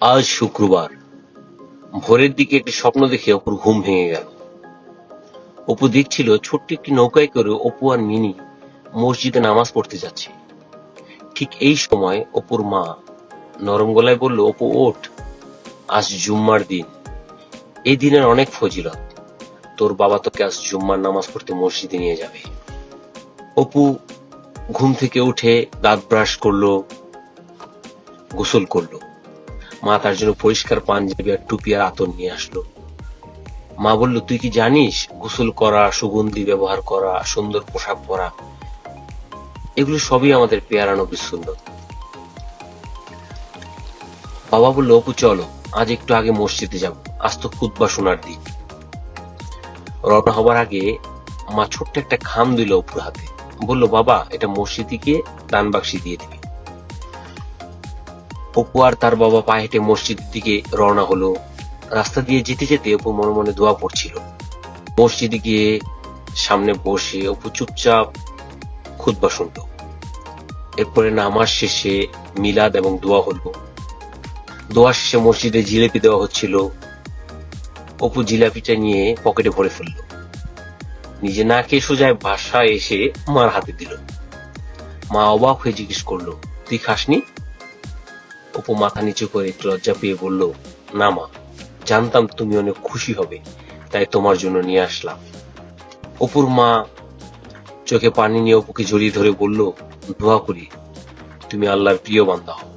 আজ শুক্রবার। ভোরের দিকে একটি স্বপ্ন দেখে অপুর ঘুম ভেঙে গেল। অপু দেখছিল ছোট্ট একটি নৌকায় করে অপু আর মিনি মসজিদে নামাজ পড়তে যাচ্ছে। ঠিক এই সময় অপুর মা নরম গলায় বলল, অপু, ওঠ। আজ জুম্মার দিন। এই দিনের অনেক ফজিলত। তোর বাবা তোকে আজ জুম্মার নামাজ পড়তে মসজিদে নিয়ে যাবে। অপু ঘুম থেকে উঠে দাঁত ব্রাশ করল, গোসল করল। মা তার জন্য পরিষ্কার পাঞ্জাবি আর টুপি আর আতর নিয়ে আসলো। মা বলল, তুই কি জানিস, গোসল করা, সুগন্ধি ব্যবহার করা, সুন্দর পোশাক পরা, এগুলো সবই আমাদের পেয়ারা নবীর সুন্নত। বাবা বলল, অপু, চলো, আজ একটু আগে মসজিদে যাব, আজ তো খুতবা শোনার দিন। রওনা হবার আগে মা ছোট্ট একটা খাম দিল অপুর হাতে। বলল, বাবা, এটা মসজিদকে দান বাক্সি দিয়ে দিবি। অপু আর তার বাবা পায়ে হেঁটে মসজিদের দিকে রওনা হলো। রাস্তা দিয়ে যেতে যেতে অপু মনে মনে দোয়া পড়ছিল। মসজিদে গিয়ে সামনে বসে অপু চুপচাপ খুতবা শুনল। এরপরে নামাজ শেষে মিলাদ এবং দোয়া হলো। দোয়া শেষে মসজিদে জিলেপি দেওয়া হচ্ছিল। অপু জিলাপিটা নিয়ে পকেটে ভরে ফেলল। নিজে না খেয়ে সোজায় বাসায় এসে মার হাতে দিল। মা অবাক হয়ে জিজ্ঞেস করল, তুই খাসনি? অপু মাথা নিচু করে একটু লজ্জা পেয়ে বলল, না মা, জানতাম তুমি অনেক খুশি হবে, তাই তোমার জন্য নিয়ে আসলাম। অপুর মা চোখে পানি নিয়ে অপুকে জড়িয়ে ধরে বলল, দোয়া করি, তুমি আল্লাহর প্রিয় বান্দা হও।